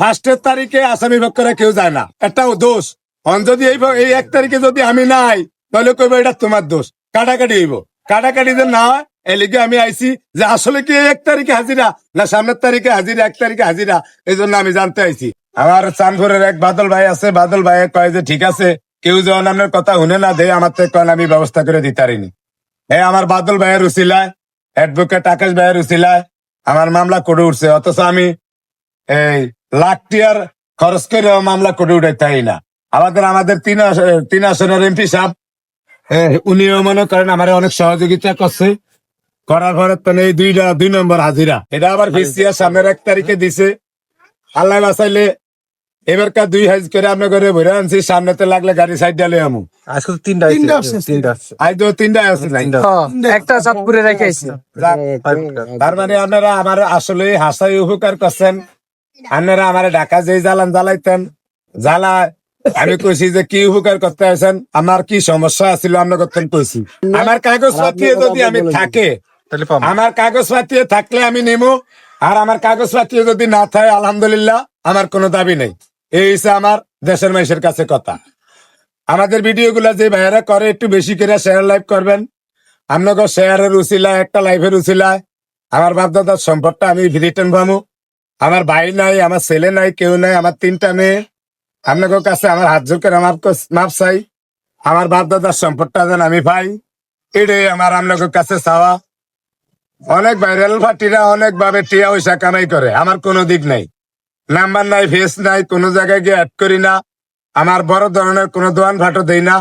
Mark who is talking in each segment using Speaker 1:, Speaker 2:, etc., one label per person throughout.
Speaker 1: ফার্স্টের তারিখে আসামি পক্ষরা কেউ যায় না। এটাও দোষ। যদি এই এই এক তারিখে যদি আমি নাই, তাহলে কইবো এটা তোমার দোষ। কাটাকাটি হইব। কাটাকাটি যে না হয় এই আমি আইছি যে আসলে কি এক তারিখে হাজিরা, না সামনের তারিখে হাজিরা, এক তারিখে হাজিরা, এই জন্য আমি জানতে আইছি। আমার চাঁদপুরের এক বাদল ভাই আছে, বাদল ভাই কয় যে, ঠিক আছে, কেউ যখন আপনার কথা শুনে না দেয়, আমার থেকে কন আমি ব্যবস্থা করে দিতে পারিনি। এই আমার বাদল ভাইয়ের উচিলায় অ্যাডভোকেট আকাশ ভাইয়ের উচিলায় আমার মামলা করে উঠছে, অথচ আমি এই লাখ টিয়ার খরচ করে মামলা করে উঠাইতাই না। আমাদের আমাদের তিন তিন আসনের এমপি সাহেব উনিও মনে করেন আমার অনেক সহযোগিতা করছে। করার পরে তো এই দুইটা দুই নম্বর হাজিরা। এটা আবার ভিসিয়া সামনের এক তারিখে দিছে। আল্লাহ বাঁচাইলে এবারকার দুই হাজ করে আপনার করে ভরে আনছি সামনেতে লাগলে গাড়ি সাইড ডালে আমু।
Speaker 2: আজকে তো তিনটা
Speaker 3: তিনটা।
Speaker 2: তিনটা।
Speaker 1: আজ তো তিনটা আছে নাই।
Speaker 3: একটা চাঁদপুরে রেখে আইছি।
Speaker 1: তার মানে আপনারা আমার আসলে হাসাই উপকার করছেন। আপনারা আমার ঢাকা যে জ্বালান জ্বালাইতেন জ্বালা আমি কইছি যে কি উপকার করতে আছেন আমার কি সমস্যা আছিল আমরা করতেন কইছি। আমার কাগজ পাতিয়ে যদি আমি থাকে। আমার কাগজ পাতিয়ে থাকলে আমি নেব আর আমার কাগজ পাতিয়ে যদি না থাকে আলহামদুলিল্লাহ আমার কোনো দাবি নেই। এই হচ্ছে আমার দেশের মানুষের কাছে কথা। আমাদের ভিডিও গুলা যে ভাইয়েরা করে একটু বেশি করে শেয়ার লাইভ করবেন। আপনাকে শেয়ারের উচিলায় একটা লাইভের উচিলায়। আমার বাপদাদার সম্পদটা আমি রিটার্ন পাবো আমার ভাই নাই, আমার ছেলে নাই, কেউ নাই, আমার তিনটা মেয়ে। আপনাদের কাছে আমার হাত জোর করে আমার মাপ চাই। আমার বাপদাদার সম্পদটা যেন আমি পাই। এটাই আমার আপনাদের কাছে চাওয়া। অনেক ভাইরাল পার্টিরা অনেক ভাবে টিয়া পয়সা কামাই করে, আমার কোনো দিক নাই। নাম্বার নাই ফেস নাই, কোনো জায়গায় গিয়ে অ্যাড করি না। আমার বড় ধরনের কোনো দোয়ান ভাটো দেই না।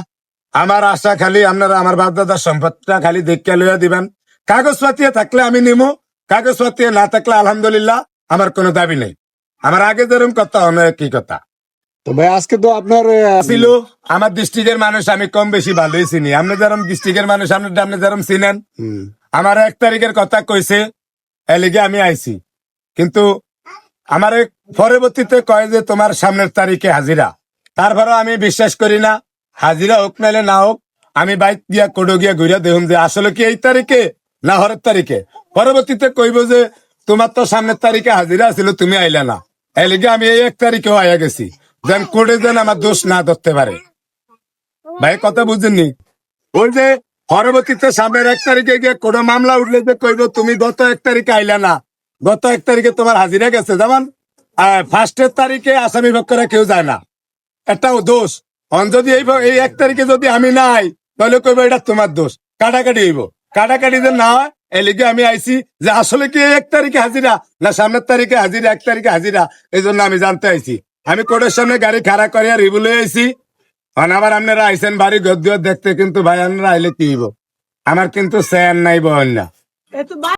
Speaker 1: আমার আশা খালি আপনারা আমার বাপদাদার সম্পদটা খালি দেখিয়া লইয়া দিবেন। কাগজ পাতিয়ে থাকলে আমি নিমু। কাগজ পাতিয়ে না থাকলে আলহামদুলিল্লাহ। আমার কোনো দাবি নেই। আমার আগে যেরকম কথা অনেক কি কথা।
Speaker 3: তো ভাই আজকে তো আপনার
Speaker 1: ছিল আমার ডিস্ট্রিক্টের মানুষ আমি কম বেশি ভালোই চিনি। আপনি যেরকম ডিস্ট্রিক্টের মানুষ আপনি আপনি যেরকম চিনেন আমার এক তারিখের কথা কইছে এলিগে আমি আইছি। কিন্তু আমার পরবর্তীতে কয় যে তোমার সামনের তারিখে হাজিরা। তারপরেও আমি বিশ্বাস করি না হাজিরা হোক নাইলে না হোক আমি বাইক দিয়া কোডো গিয়া ঘুরিয়া দেখুন যে আসলে কি এই তারিখে না হরের তারিখে? পরবর্তীতে কইব যে তোমার তো সামনের তারিখে হাজিরা ছিল, তুমি আইলা না। এলিগে আমি এই এক তারিখেও আইয়া গেছি, যেন কোডে যেন আমার দোষ না ধরতে পারে। ভাই, কথা বুঝেননি? ওই যে পরবর্তীতে সামনের এক তারিখে গিয়ে কোনো মামলা উঠলে যে কইব, তুমি গত এক তারিখে আইলা না। গত এক তারিখে তোমার হাজিরা গেছে, যেমন ফার্স্টের তারিখে আসামি পক্ষরা কেউ যায় না। এটাও দোষ। অন যদি এই এই এক তারিখে যদি আমি নাই তাহলে কইব এটা তোমার দোষ। কাটাকাটি হইব। কাটাকাটি যে না হয় এই লিগে আমি আইছি যে আসলে কি এক তারিখে হাজিরা না সামনের তারিখে হাজিরা, এক তারিখে হাজিরা? এই জন্য আমি জানতে আইছি। আমি কোর্টের সামনে গাড়ি খাড়া করে রিবুলে আইছি। হন আবার আপনারা আইসেন বাড়ি গদ্য দেখতে, কিন্তু ভাই আপনারা আইলে কি আমার কিন্তু স্যান নাই বহন না।